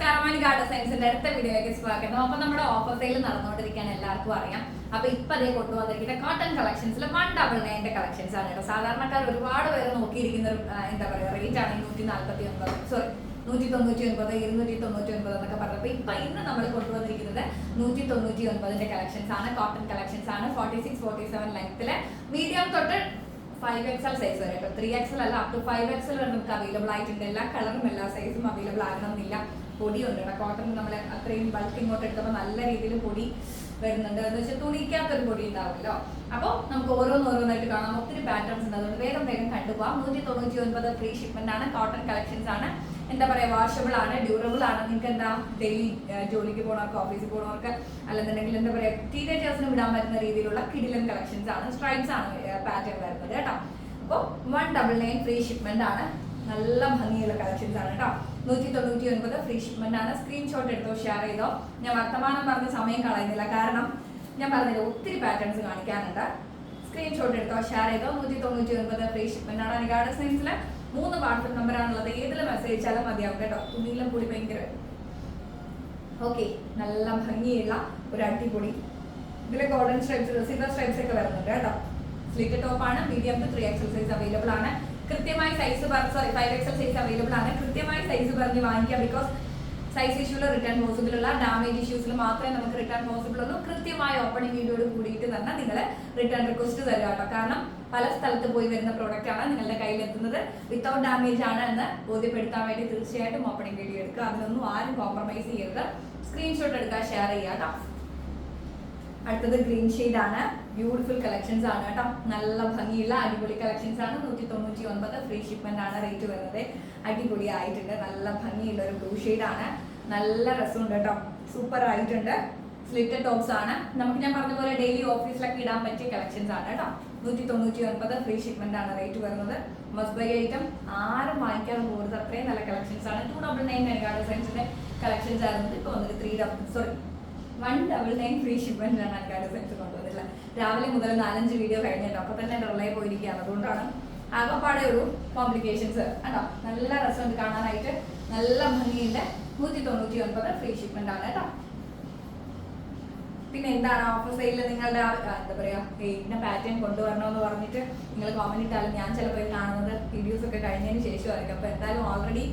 നമസ്കാരം. ഗാർഡൻ സയൻസിന്റെ അടുത്ത വീഡിയോയിലേക്ക് സ്വാഗതം. അപ്പൊ നമ്മുടെ ഓഫർ സെയിൽ നടന്നുകൊണ്ടിരിക്കാൻ എല്ലാവർക്കും അറിയാം. അപ്പൊ ഇപ്പൊ അതേ കൊണ്ടുവന്നിരിക്കുന്ന കോട്ടൺ കളക്ഷൻസിൽ വൺ ഡബിൾ നയന്റെ കളക്ഷൻസ് ആണ് കേട്ടോ. സാധാരണക്കാർ ഒരുപാട് പേര് നോക്കിയിരിക്കുന്ന ഒരു എന്താ പറയുക റേറ്റ് ആണ് നൂറ്റി നാല്പത്തി ഒൻപത് സോറി നൂറ്റി തൊണ്ണൂറ്റി ഒൻപത് ഇരുന്നൂറ്റി തൊണ്ണൂറ്റി ഒൻപത് എന്നൊക്കെ പറഞ്ഞപ്പോൾ ഇപ്പൊ ഇന്ന് നമ്മൾ കൊണ്ടുവന്നിരിക്കുന്നത് നൂറ്റി തൊണ്ണൂറ്റി ഒൻപതിന്റെ കളക്ഷൻസ് ആണ് കോട്ടൺ കളക്ഷൻസ് ആണ്. ഫോർട്ടി സിക്സ് ഫോർട്ടി സെവൻ ലെങ്ത്തിൽ മീഡിയം തൊട്ട് ഫൈവ് എക്സൽ സൈസ് വരെ കേട്ടോ. ത്രീ എക്സൽ അല്ല അപ് ടു ഫൈവ് എക്സൽ വരെ നമുക്ക് അവൈലബിൾ ആയിട്ടുണ്ട്. എല്ലാ കളറും എല്ലാ സൈസും അവൈലബിൾ ആകണമെന്നില്ല. കേട്ടോ കോട്ടൺ നമ്മൾ അത്രയും ബൾക്ക് ഇങ്ങോട്ട് എടുത്തപ്പോൾ നല്ല രീതിയിൽ പൊടി വരുന്നുണ്ട്. എന്ന് വെച്ചാൽ തുണിക്കാത്തൊരു പൊടി ഉണ്ടാവുമല്ലോ. അപ്പോൾ നമുക്ക് ഓരോന്നോരോന്നായിട്ട് കാണാം. ഒത്തിരി പാറ്റേൺസ് ഉണ്ട്. അതുകൊണ്ട് വേഗം വേഗം കണ്ടുപോകാം നൂറ്റി തൊണ്ണൂറ്റി ഒൻപത് ഫ്രീ ഷിപ്മെന്റ് ആണ്. കോട്ടൺ കളക്ഷൻസ് ആണ്. എന്താ പറയുക വാഷബിൾ ആണ് ഡ്യൂറബിൾ ആണ്. നിങ്ങൾക്ക് എന്താ ഡെയിലി ജോലിക്ക് പോകണവർക്ക് ഓഫീസിൽ പോകണവർക്ക് അല്ലെന്നുണ്ടെങ്കിൽ എന്താ പറയുക ടീനേജേഴ്സിന് വിടാൻ പറ്റുന്ന രീതിയിലുള്ള കിഡിലൻ കളക്ഷൻസ് ആണ് സ്ട്രൈപ്സ് ആണ് പാറ്റേൺ വരുന്നത് കേട്ടോ. അപ്പോൾ one double nine free shipment ആണ്. നല്ല ഭംഗിയുള്ള കളക്ഷൻസ് ആണ് കേട്ടോ. നൂറ്റി തൊണ്ണൂറ്റി ഒൻപത് ഫ്രീ ഷിപ്മെന്റ് ആണ്. സ്ക്രീൻഷോട്ട് എടുത്തോ ഷെയർ ചെയ്തോ. ഞാൻ വർത്തമാനം പറഞ്ഞ സമയം കളയുന്നില്ല. കാരണം ഞാൻ പറഞ്ഞില്ല ഒത്തിരി പാറ്റേൺസ് കാണിക്കാനുണ്ട്. സ്ക്രീൻഷോട്ട് എടുത്തോ ഷെയർ ചെയ്തോ. നൂറ്റി തൊണ്ണൂറ്റി ഒൻപത് ഫ്രീ ഷിപ്മെന്റ് ആണ് ഗാർഡൻ സയൻസിൽ മൂന്ന് വാട്സപ്പ് നമ്പർ ആണുള്ളത്. ഏതിൽ മെസ്സേജ് അയച്ചാലും മതിയാവും കേട്ടോ. തുണിയിലും കൂടി ഭയങ്കര ഓക്കെ നല്ല ഭംഗിയുള്ള ഒരു അടിപൊളി. ഇതിലെ ഗോൾഡൻ സ്ട്രൈപ്സ് സിൽവർ സ്ട്രൈപ്സ് ഒക്കെ വരുന്നുണ്ട് കേട്ടോ. സ്ലിറ്റ് ടോപ്പ് ആണ്. Medium to three XL size available ആണ്. കൃത്യമായി size sorry five XL size available ആണ്. കൃത്യമായ സൈസ് പറഞ്ഞ് വാങ്ങിക്കാം ബിക്കോസ് സൈസ് ഇഷ്യൂൽ റിട്ടേൺ പോസിബിൾ ഉള്ള ഡാമേജ് ഇഷ്യൂസിൽ മാത്രമേ നമുക്ക് റിട്ടേൺ പോസിബിൾ ഉള്ളൂ. കൃത്യമായ ഓപ്പണിംഗ് വീഡിയോട് കൂടിയിട്ട് തന്നെ നിങ്ങൾ റിട്ടേൺ റിക്വസ്റ്റ് തരിക കേട്ടോ. കാരണം പല സ്ഥലത്ത് പോയി വരുന്ന പ്രോഡക്റ്റ് ആണ് നിങ്ങളുടെ കയ്യിൽ എത്തുന്നത്. വിത്തൗട്ട് ഡാമേജ് ആണ് എന്ന് ബോധ്യപ്പെടുത്താൻ വേണ്ടി തീർച്ചയായിട്ടും ഓപ്പണിംഗ് വീഡിയോ എടുക്കുക. അതിനൊന്നും ആരും കോംപ്രമൈസ് ചെയ്യരുത്. സ്ക്രീൻഷോട്ട് എടുക്കുക ഷെയർ ചെയ്യുക കേട്ടോ. അടുത്തത് ഗ്രീൻ ആണ്. ബ്യൂട്ടിഫുൾ കളക്ഷൻസ് ആണ് കേട്ടോ. നല്ല ഭംഗിയുള്ള അടിപൊളി കളക്ഷൻസ് ആണ്. നൂറ്റി തൊണ്ണൂറ്റി ഒൻപത് ഫ്രീ ഷിപ്മെന്റ് ആണ് റേറ്റ് വരുന്നത്. അടിപൊളി ആയിട്ടുണ്ട്. നല്ല ഭംഗിയുള്ള ഒരു ബ്ലൂ ആണ്. നല്ല രസമുണ്ട് കേട്ടോ. സൂപ്പർ ആയിട്ടുണ്ട്. സ്ലിറ്റ് ടോപ്സ് ആണ്. നമുക്ക് ഞാൻ പറഞ്ഞ പോലെ ഡെയിലി ഓഫീസിലൊക്കെ ഇടാൻ പറ്റിയ കളക്ഷൻസ് ആണ് കേട്ടോ. നൂറ്റി തൊണ്ണൂറ്റി ഒൻപത് ഫ്രീ ഷിപ്മെന്റ് ആണ് റേറ്റ് വരുന്നത്. മസ്റ്റ് ബൈ ഐറ്റം ആരും വാങ്ങിക്കാതെ പോകുന്നത് അത്രയും നല്ല കളക്ഷൻസ് ആണ്. ടു ഡബിൾ നയൻ നെഗാഡ് സൈൻസിന്റെ കളക്ഷൻസ് ആയിരുന്നു. ഇപ്പോൾ വന്നിട്ട് three double sorry one double nine free shipment ആണ് അൽക്കാട് സെൻസ് കൊണ്ടുവന്നില്ല രാവിലെ മുതൽ നാലഞ്ച് വീഡിയോ കഴിഞ്ഞിട്ട് അപ്പൊ തന്നെ ഡൊള്ളേ പോയിരിക്കുകയാണ്. അതുകൊണ്ടാണ് ആകപ്പാടെ ഒരു കോംപ്ലിക്കേഷൻസ് കേട്ടോ? നല്ല രസമുണ്ട് കാണാനായിട്ട്. നല്ല ഭംഗിയുണ്ട്. നൂറ്റി തൊണ്ണൂറ്റി ഒൻപത് ഫ്രീ ഷിപ്മെന്റ് ആണ് കേട്ടോ. പിന്നെ എന്താണ് ഓഫർ സെയിലിൽ നിങ്ങളുടെ എന്താ പറയാ ഇന്ന പാറ്റേൺ കൊണ്ടുവരണമെന്ന് പറഞ്ഞിട്ട് നിങ്ങൾ കോമന്റ് ഇട്ടാലും ഞാൻ ചിലപ്പോൾ കാണുന്നത് വീഡിയോസ് ഒക്കെ കഴിഞ്ഞതിന് ശേഷമായിരിക്കും അപ്പൊ എന്തായാലും ഓൾറെഡി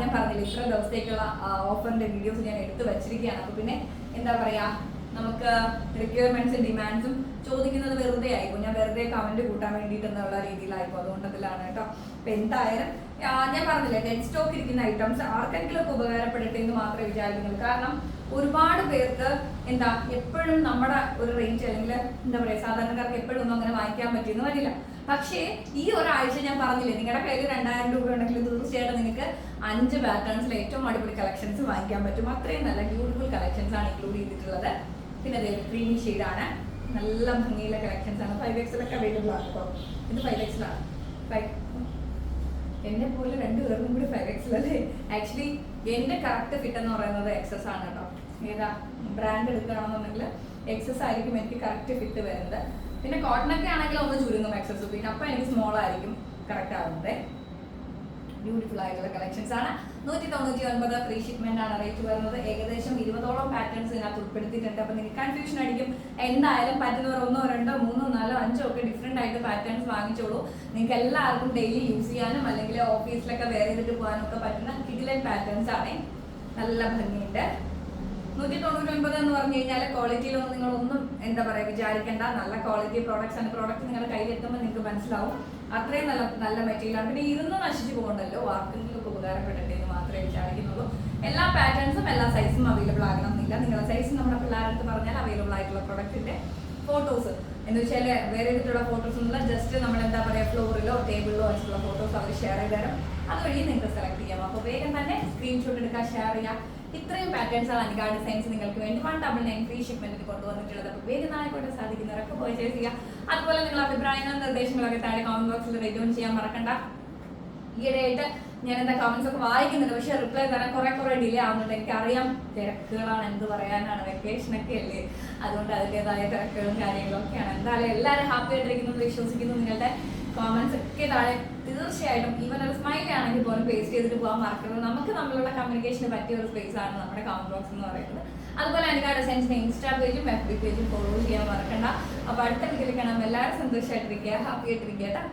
ഞാൻ പറഞ്ഞില്ല ഇത്ര ദിവസത്തേക്കുള്ള ഓഫറിന്റെ വീഡിയോസ് ഞാൻ എടുത്തു വെച്ചിരിക്കുകയാണ്. അപ്പൊ പിന്നെ എന്താ പറയാ നമുക്ക് റിക്വയർമെന്റ്സും ഡിമാൻഡ്സും ചോദിക്കുന്നത് വെറുതെ ആയിപ്പോ ഞാൻ വെറുതെ കമന്റ് കൂട്ടാൻ വേണ്ടിയിട്ട് എന്നുള്ള രീതിയിലായിപ്പോ അതുകൊണ്ടതിലാണ് കേട്ടോ. അപ്പൊ എന്തായാലും ഞാൻ പറഞ്ഞില്ലേ ഡെഡ് സ്റ്റോക്ക് ഇരിക്കുന്ന ഐറ്റംസ് ആർക്കെങ്കിലും ഒക്കെ ഉപകാരപ്പെടട്ടെ എന്ന് മാത്രമേ വിചാരിക്കുന്നുള്ളൂ. കാരണം ഒരുപാട് പേർക്ക് എന്താ എപ്പോഴും നമ്മുടെ ഒരു റേഞ്ച് അല്ലെങ്കിൽ എന്താ പറയാ സാധാരണക്കാർക്ക് എപ്പോഴും ഒന്നും അങ്ങനെ വാങ്ങിക്കാൻ പറ്റിയെന്ന് വരില്ല. പക്ഷേ ഈ ഒരാഴ്ച ഞാൻ പറഞ്ഞില്ലേ നിങ്ങളുടെ കയ്യിൽ രണ്ടായിരം രൂപ ഉണ്ടെങ്കിൽ തീർച്ചയായിട്ടും നിങ്ങൾക്ക് അഞ്ച് പാറ്റേൺസിൽ ഏറ്റവും അടിപൊളി കളക്ഷൻസ് വാങ്ങിക്കാൻ പറ്റും. അത്രയും നല്ല ബ്യൂട്ടിഫുൾ കളക്ഷൻസ് ആണ് ഇൻക്ലൂഡ് ചെയ്തിട്ടുള്ളത്. പിന്നെ അതേ ക്രീം ആണ്. നല്ല ഭംഗിയുള്ള കളക്ഷൻസ് ആണ്. ഫൈവ് എക്സിലൊക്കെ അവൈലബിൾ ആണ് ഇത് ഫൈവ് എക്സിലാണ് ഫൈവ് എന്നെ പോലെ രണ്ടുപേർക്കും കൂടി ഫൈവ് എക്സൽ ആക്ച്വലി എന്റെ കറക്റ്റ് ഫിറ്റ് എന്ന് പറയുന്നത് എക്സസ് ആണ് കേട്ടോ. ഏതാ? ബ്രാൻഡ് എടുക്കുകയാണെന്നുണ്ടെങ്കിൽ എക്സസ് ആയിരിക്കും എനിക്ക് കറക്റ്റ് ഫിറ്റ് വരുന്നത്. പിന്നെ കോട്ടൺ ഒക്കെ ആണെങ്കിൽ ഒന്ന് ചുരുങ്ങും എക്സസ് പിന്നെ അപ്പൊ എനിക്ക് സ്മോൾ ആയിരിക്കും. കറക്റ്റ് ആവുന്നത്. ബ്യൂട്ടിഫുൾ ആയിട്ടുള്ള കളക്ഷൻസ് ആണ്. നൂറ്റി തൊണ്ണൂറ്റി ഒൻപത് ഫ്രീ ഷിപ്മെന്റ് ആണ് റേറ്റ് വരുന്നത്. ഏകദേശം ഇരുപതോളം പാറ്റേൺസ് ഇതിനകത്ത് ഉൾപ്പെടുത്തിയിട്ടുണ്ട്. അപ്പൊ നിങ്ങൾക്ക് കൺഫ്യൂഷൻ അടിക്കും. എന്തായാലും പറ്റുന്നവർ ഒന്നോ രണ്ടോ മൂന്നോ നാലോ അഞ്ചോ ഒക്കെ ഡിഫറെന്റ് ആയിട്ട് പാറ്റേൺസ് വാങ്ങിച്ചോളൂ. നിങ്ങൾക്ക് എല്ലാവർക്കും ഡെയിലി യൂസ് ചെയ്യാനും അല്ലെങ്കിൽ ഓഫീസിലൊക്കെ വേറെ ചെയ്തിട്ട് പോകാനും ഒക്കെ പറ്റുന്ന കിഡിലൻ പാറ്റേൺസ് ആണ്. നല്ല ഭംഗിയുണ്ട്. നൂറ്റി തൊണ്ണൂറ്റി ഒൻപത് എന്ന് പറഞ്ഞു കഴിഞ്ഞാൽ ക്വാളിറ്റിയിലൊന്നും നിങ്ങൾ ഒന്നും എന്താ പറയുക വിചാരിക്കേണ്ട. നല്ല ക്വാളിറ്റി പ്രോഡക്ട്സ് ആണ്. പ്രോഡക്റ്റ് നിങ്ങളുടെ കയ്യിലെത്തുമ്പോൾ നിങ്ങൾക്ക് മനസ്സിലാവും. അത്രയും നല്ല നല്ല മെറ്റീരിയൽ ആണ്. പിന്നെ ഇരുന്ന് നശിച്ചു പോകണ്ടല്ലോ? ആർക്കെങ്കിലും ഒക്കെ ഉപകാരപ്പെടട്ടെ എന്ന് മാത്രമേ വിചാരിക്കുന്നുള്ളൂ. എല്ലാ പാറ്റേൺസും എല്ലാ സൈസും അവൈലബിൾ ആകണം എന്നില്ല നിങ്ങളുടെ സൈസ് നമ്മുടെ പിള്ളേരടുത്ത് പറഞ്ഞാൽ അവൈലബിൾ ആയിട്ടുള്ള പ്രോഡക്റ്റിന്റെ ഫോട്ടോസ് എന്ന് വെച്ചാൽ വേറെ ചെയ്തിട്ടുള്ള ഫോട്ടോസ് ഒന്നുമില്ല ജസ്റ്റ് നമ്മൾ എന്താ പറയുക ഫ്ലോറിലോ ടേബിളിലോ വെച്ചിട്ടുള്ള ഫോട്ടോസ് അവർ ഷെയർ ചെയ്ത് തരും. അതുവഴി നിങ്ങൾക്ക് സെലക്ട് ചെയ്യാം. അപ്പോൾ വേഗം തന്നെ സ്ക്രീൻഷോട്ട് എടുക്കുക ഷെയർ ചെയ്യാം. ഇത്രയും പാറ്റേൺസ് ആണ് അനികാ ഡിസൈൻസ് നിങ്ങൾക്ക് വേണ്ടി. വൺ ഡബിൾ നയൻ ഫ്രീ ഷിപ്മെന്റിൽ കൊണ്ടുവന്നിട്ടുള്ളത്. അപ്പോൾ വേഗം നാളെ സാധിക്കുന്നവരൊക്കെ പർച്ചേസ് ചെയ്യുക. അതുപോലെ നിങ്ങൾ അഭിപ്രായങ്ങളും നിർദ്ദേശങ്ങളൊക്കെ താഴെ കോമന്റ് ബോക്സിൽ റെഡ്യൂൺ ചെയ്യാൻ മറക്കണ്ട. ഈയിടെയായിട്ട് ഞാൻ എന്താ കമന്റ്സ് ഒക്കെ വായിക്കുന്നുണ്ട് പക്ഷെ റിപ്ലൈ തരാൻ കുറെ കുറെ ഡിലേ ആവുന്നുണ്ട്. എനിക്കറിയാം തിരക്കുകളാണ് എന്ത് പറയാനാണ് വെക്കേഷൻ ഒക്കെ അല്ലേ? അതുകൊണ്ട് അതിന്റെതായ തിരക്കുകളും കാര്യങ്ങളും ഒക്കെയാണ്. എന്തായാലും എല്ലാവരും ഹാപ്പി ആയിട്ടിരിക്കുന്നു വിശ്വസിക്കുന്നു. നിങ്ങളുടെ കോമൻസ് ഒക്കെ താഴെ തീർച്ചയായിട്ടും ഈവൻ ഒരു സ്മൈൽ ആണെങ്കിൽ പോലും പേസ്റ്റ് ചെയ്തിട്ട് പോകാൻ മറക്കരുത്. നമുക്ക് നമ്മളുടെ കമ്മ്യൂണിക്കേഷന് പറ്റിയ ഒരു സ്പേസ് ആണ് നമ്മുടെ കമന്റ് ബോക്സ് എന്ന് പറയുന്നത്. അതുപോലെ എനിക്ക് സെൻസിന്റെ ഇൻസ്റ്റാ പേജും എഫ് ബി പേജും ഫോളോ ചെയ്യാൻ മറക്കണ്ട. അപ്പൊ അടുത്ത വീട്ടിൽ കാണാം. എല്ലാവരും സന്തോഷമായിട്ടിരിക്കുക ഹാപ്പി ആയിട്ടിരിക്കുക കേട്ടോ.